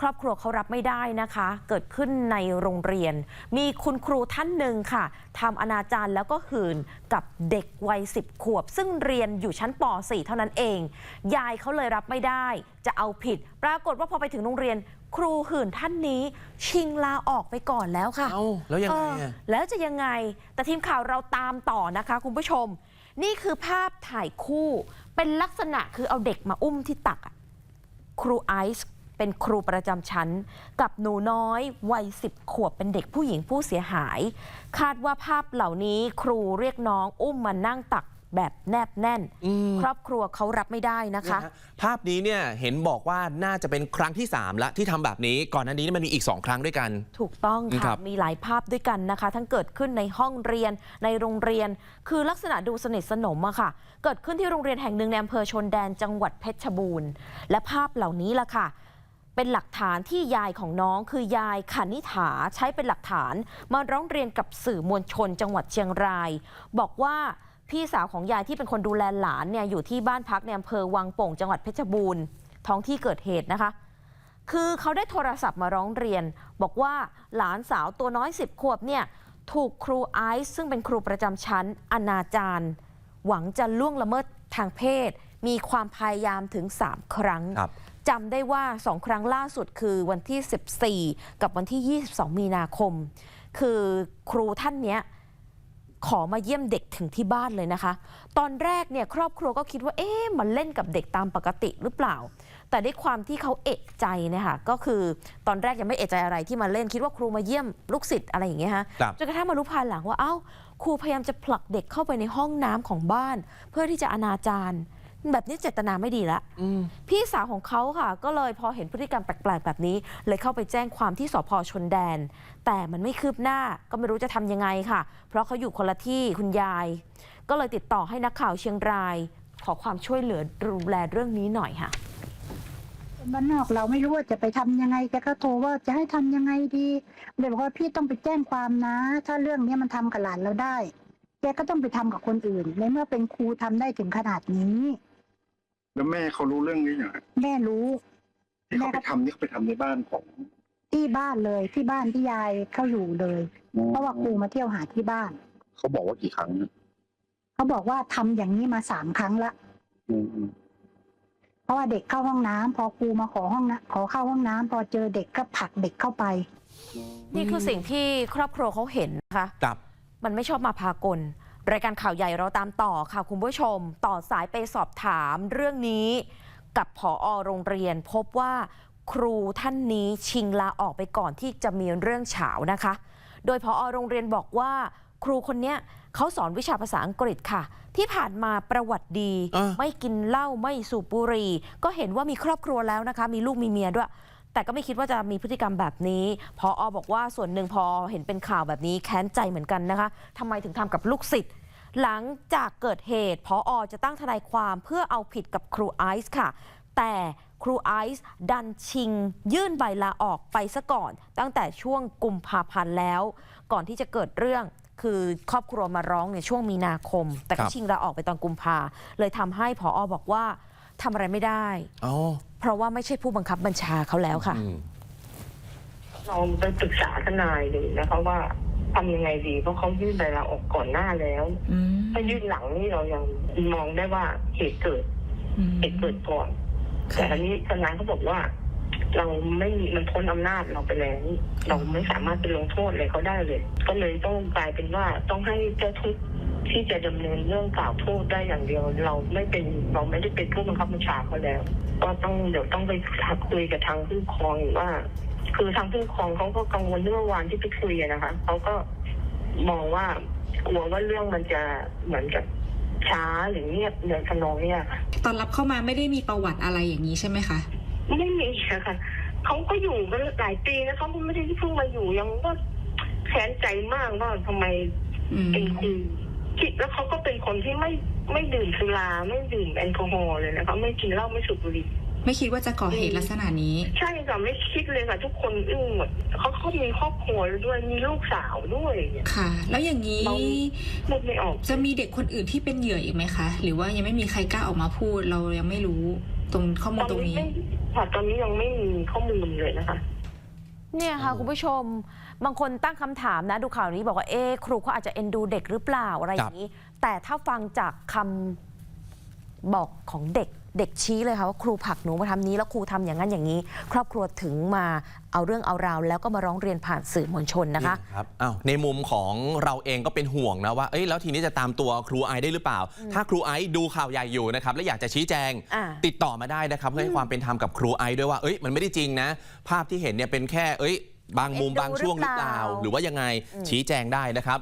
ครอบครัวเขารับไม่ได้นะคะ เกิดขึ้นในโรงเรียน มีคุณครูท่านหนึ่งค่ะทำอนาจารแล้วก็หื่นกับเด็กวัย 10 ขวบ ซึ่งเรียนอยู่ชั้นป .4 เท่านั้นเอง ยายเขาเลยรับไม่ได้ จะเอาผิด ปรากฏว่าพอไปถึงโรงเรียน ครูหื่นท่านนี้ ชิงลาออกไปก่อนแล้วค่ะ เอ้าแล้วยังไงเอออะแล้วจะยังไง แต่ทีมข่าวเราตามต่อนะคะ คุณผู้ชม นี่คือภาพถ่ายคู่ เป็นลักษณะคือเอาเด็กมาอุ้มที่ตักอะครูไอซ์ เป็นครูประจำชั้น กับหนูน้อยวัยสิบขวบเป็นเด็กผู้หญิงผู้เสียหาย คาดว่าภาพเหล่านี้ครูเรียกน้องอุ้มมานั่งตักแบบแนบแน่นอืมครอบครัวเขารับไม่ได้นะคะเนี่ยฮภาพนี้เนี่ยเห็นบอกว่าน่าจะเป็นครั้งที่3แล้วที่ทำแบบนี้ก่อนหน้านี้มันมีอีก 2 ครั้งด้วยกัน ถูกต้องครัค่ะบมีหลายภาพด้วยกันนะคะ ทั้งเกิดขึ้นในห้องเรียนในโรงเรียน คือลักษณะดูสนิทสนมอะค่ะ เกิดขึ้นที่โรงเรียนแห่งหนึ่งในอำเภอชนแดนจังหวัดเพชรบูรณ์ และภาพเหล่านี้ล่ะค่ะ เป็นหลักฐานที่ยายของน้องคือยายคณิฐาใช้เป็นหลักฐานมาร้องเรียนกับสื่อมวลชนจังหวัดเชียงราย บอกว่าพี่สาวของยายที่เป็นคนดูแลหลานเนี่ยอยู่ที่บ้านพักในอำเภอวังโป่งจังหวัดเพชรบูรณ์ท้องที่เกิดเหตุนะคะ คือเขาได้โทรศัพท์มาร้องเรียน บอกว่าหลานสาวตัวน้อย10ขวบเนี่ยถูกครูไอซ์ซึ่งเป็นครูประจำชั้นอนาจารหวังจะล่วงละเมิดทางเพศ มีความพยายามถึง 3 ครั้งครับ จำได้ว่า2ครั้งล่าสุดคือวันที่ 14 กับวันที่ 22 มีนาคม คือครูท่านเนี้ยขอมาเยี่ยมเด็กถึงที่บ้านเลยนะคะ ตอนแรกเนี่ยครอบครัวก็คิดว่า เอ๊ะมันเล่นกับเด็กตามปกติหรือเปล่า แต่ด้วยความที่เขาเอกใจเนี่ยค่ะก็คือตอนแรกยังไม่เอกใจอะไรที่มาเล่นคิดว่าครูมาเยี่ยมลูกศิษย์อะไรอย่างเงี้ยฮะครับจนกระทั่งมารู้ภายหลังว่าเอ้าครูพยายามจะผลักเด็กเข้าไปในห้องน้ำของบ้าน เพื่อที่จะอนาจาร แบบนี้เจตนาไม่ดีละอืมพี่สาวของเขาค่ะ ก็เลยพอเห็นพฤติกรรมแปลกๆแบบนี้ เลยเข้าไปแจ้งความที่สพชนแดน แต่มันไม่คืบหน้าก็ไม่รู้จะทำยังไงค่ะ เพราะเขาอยู่คนละที่คุณยาย ก็เลยติดต่อให้นักข่าวเชียงราย ขอความช่วยเหลือดูแลเรื่องนี้หน่อยค่ะบ้านนอกเราไม่รู้ว่าจะไปทำยังไงแกก็โทรว่าจะให้ทำยังไงดีเลยบอกว่าพี่ต้องไปแจ้งความนะ ถ้าเรื่องเนี้ยมันทำกับหลานเราได้ แกก็ต้องไปทำกับคนอื่นในเมื่อเป็นครูทำได้ถึงขนาดนี้ แล้วแม่เขารู้เรื่องนี้อย่างไรแม่รู้ ที่เขาไปทำนี่เขาไปทำในบ้านของ ที่บ้านเลยที่บ้านที่ยายเข้าอยู่เลยเพราะว่าครูมาเที่ยวหาที่บ้าน เขาบอกว่ากี่ครั้งนะเขาบอกว่าทำอย่างนี้มาสามครั้งละ อืมอืมเพราะว่าเด็กเข้าห้องน้ำพอครูมาขอห้องน้ำขอเข้าห้องน้ำพอเจอเด็กก็ผลักเด็กเข้าไป นี่คือสิ่งที่ครอบครัวเขาเห็นนะคะ ครับ มันไม่ชอบมาพากล รายการข่าวใหญ่เราตามต่อค่ะคุณผู้ชม ต่อสายไปสอบถามเรื่องนี้กับผอโรงเรียนพบว่าครูท่านนี้ชิงลาออกไปก่อนที่จะมีเรื่องเฉาวนะคะ โดยผอโรงเรียนบอกว่า ครูคนเนี้ยเขาสอนวิชาภาษาอังกฤษค่ะ ที่ผ่านมาประวัติดีอ่าไม่กินเหล้าไม่สูบบุหรี่ก็เห็นว่ามีครอบครัวแล้วนะคะ มีลูกมีเมียด้วย แต่ก็ไม่คิดว่าจะมีพฤติกรรมแบบนี้ พออบอกว่าส่วนหนึ่งพอเห็นเป็นข่าวแบบนี้แค้นใจเหมือนกันนะคะทำไมถึงทำกับลูกศิษย์หลังจากเกิดเหตุพออจะตั้งทนายความเพื่อเอาผิดกับครูไอซ์ค่ะ แต่ครูไอซ์ดันชิง ยื่นใบลาออกไปซะก่อน ตั้งแต่ช่วงกุมภาพันธ์แล้ว ก่อนที่จะเกิดเรื่องคือครอบครัวมาร้องในช่วงมีนาคม แต่ครัก็บชิงลาออกไปตอนกุมภาเลยทำให้พออบอกว่าทำอะไรไม่ได้อ๋อ เพราะว่าไม่ใช่ผู้บังคับบัญชาเขาแล้วค่ะอืมเราไปปรึกษาทนายเลยนะคะว่าทำยังไงดีเพราะเขายื่นใบลาออกก่อนหน้าแล้วอืมถ้ายื่นหลังนี่เรายังมองได้ว่าเหตุเกิดอืมเหตุเกิดก่อน แต่ค่ะอันนี้ทนายเขาบอกว่า เราไม่มีมันพ้นอำนาจเราไปแล้วเราไม่สามารถไปลงโทษอะไรเขาได้เลย ก็เลยต้องกลายเป็นว่าต้องให้เจ้าทุกข์ที่จะดำเนินเรื่องกล่าวโทษได้อย่างเดียว เราไม่เป็นเราไม่ได้เป็นผู้บังคับบัญชาเขาแล้ว ก็ต้องเดี๋ยวต้องไปคุยกับทางผู้ปกครองอีกว่า คือทางผู้ปกครองเขาก็กังวลเรื่องวานที่ไปคุยอะนะคะเขาก็มองว่ากลัวว่าเรื่องมันจะเหมือนกับช้าหรือเงียบในทำนองเนี้ยค่ะตอนรับเข้ามาไม่ได้มีประวัติอะไรอย่างนี้ใช่ไหมคะไม่มีอะค่ะเขาก็อยู่กันหลายปีนะเขาก็ไม่ได้เพิ่งมาอยู่ยังก็แค้นใจมากว่าทำไมอืมเป็นครู คิดแล้วเขาก็เป็นคนที่ไม่ไม่ดื่มสุราไม่ดื่มแอลกอฮอล์เลยนะคะไม่กินเหล้าไม่สูบบุหรี่ไม่คิดว่าจะก่อเหตุลักษณะนี้ ใช่ค่ะไม่คิดเลยค่ะ ทุกคนอึ้งหมดเขาเขามีครอบครัวแล้วด้วยมีลูกสาวด้วยเนี่ยค่ะ แล้วอย่างนี้เราพูดไม่ออก จะมีเด็กคนอื่นที่เป็นเหยื่ออีกไหมคะ หรือว่ายังไม่มีใครกล้าออกมาพูดเรายังไม่รู้ตรงข้อมูตลอนตรงนี้นี้ไม่ค่ะตอนนี้ยังไม่มีข้อมูลเลยนะคะ เนี่ยค่ะโอ้คุณผู้ชมบางคนตั้งคำถามนะ ดูข่าวนี้บอกว่าเอ๊ะครูเขาอาจจะเอ็นดูเด็กหรือเปล่าอะไรอย่างนี้ แต่ถ้าฟังจากคำบอกของเด็ก เด็กชี้เลยค่ะว่าครูผลักหนูมาทำนี้แล้วครูทำอย่างนั้นอย่างนี้ ครอบครัวถึงมาเอาเรื่องเอาราว แล้วก็มาร้องเรียนผ่านสื่อมวลชนนะคะเยครับอ้าวในมุมของเราเองก็เป็นห่วงนะว่าเอ้ยแล้วทีนี้จะตามตัวครูไอซ์ได้หรือเปล่า ถ้าครูไอซ์ดูข่าวใหญ่อยู่นะครับและอยากจะชี้แจงอ่าติดต่อมาได้นะครับเพื่อให้ความเป็นธรรมกับครูไอซ์ด้วยว่าเอ้ยมันไม่ได้จริงนะ ภาพที่เห็นเนี่ยเป็นแค่เอ้ยบางมุมเอ็นดูบางช่วงหรือเปล่าหรือเปล่า หรือว่ายังไงอืมชี้แจงได้นะครับ